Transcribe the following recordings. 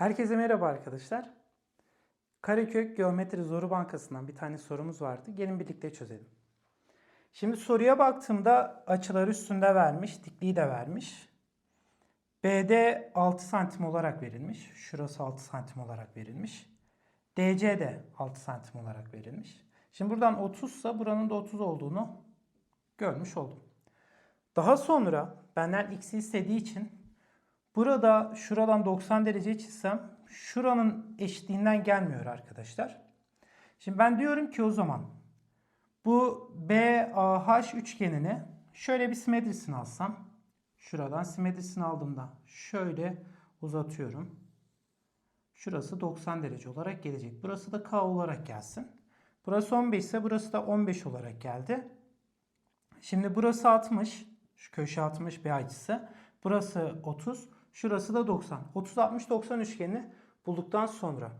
Herkese merhaba arkadaşlar. Karekök Geometri Zoru Bankası'ndan bir tane sorumuz vardı. Gelin birlikte çözelim. Şimdi soruya baktığımda açılar üstünde vermiş, dikliği de vermiş. BD 6 santim olarak verilmiş. Şurası 6 santim olarak verilmiş. DC de 6 santim olarak verilmiş. Şimdi buradan 30 ise buranın da 30 olduğunu görmüş oldum. Daha sonra benden x'i istediği için burada şuradan 90 derece çizsem şuranın eşitliğinden gelmiyor arkadaşlar. Şimdi ben diyorum ki o zaman bu BAH üçgenini şöyle bir simetrisini alsam şuradan simetrisini aldığımda şöyle uzatıyorum. Şurası 90 derece olarak gelecek. Burası da K olarak gelsin. Burası 15 ise burası da 15 olarak geldi. Şimdi burası 60. Şu köşe 60 bir açısı. Burası 30. Şurası da 90. 30 60 90 üçgenini bulduktan sonra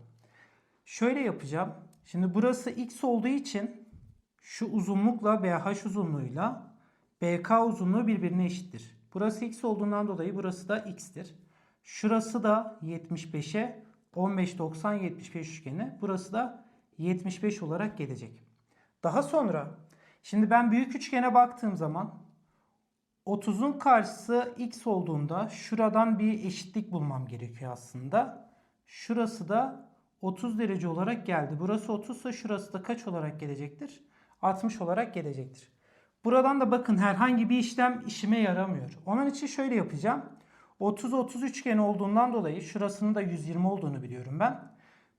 şöyle yapacağım. Şimdi burası x olduğu için şu uzunlukla BH uzunluğuyla BK uzunluğu birbirine eşittir. Burası x olduğundan dolayı burası da x'tir. Şurası da 75'e 15 90 75 üçgeni. Burası da 75 olarak gelecek. Daha sonra şimdi ben büyük üçgene baktığım zaman 30'un karşısı x olduğunda şuradan bir eşitlik bulmam gerekiyor aslında. Şurası da 30 derece olarak geldi. Burası 30 ise şurası da kaç olarak gelecektir? 60 olarak gelecektir. Buradan da bakın herhangi bir işlem işime yaramıyor. Onun için şöyle yapacağım. 30-30 üçgen olduğundan dolayı şurasının da 120 olduğunu biliyorum ben.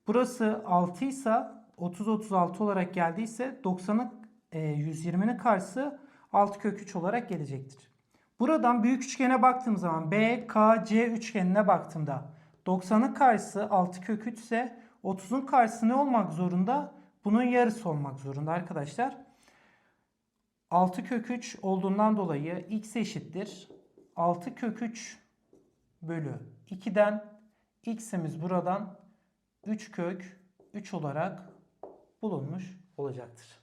Burası 6 ise 30-36 olarak geldiyse 90'ın e, 120'nin karşısı 6 kök 3 olarak gelecektir. Buradan büyük üçgene baktığım zaman BKC üçgenine baktığımda 90'ın karşısı 6 kök 3 ise 30'un karşısı ne olmak zorunda? Bunun yarısı olmak zorunda arkadaşlar. 6 kök 3 olduğundan dolayı x eşittir. 6 kök 3 bölü 2'den x'imiz buradan 3 kök 3 olarak bulunmuş olacaktır.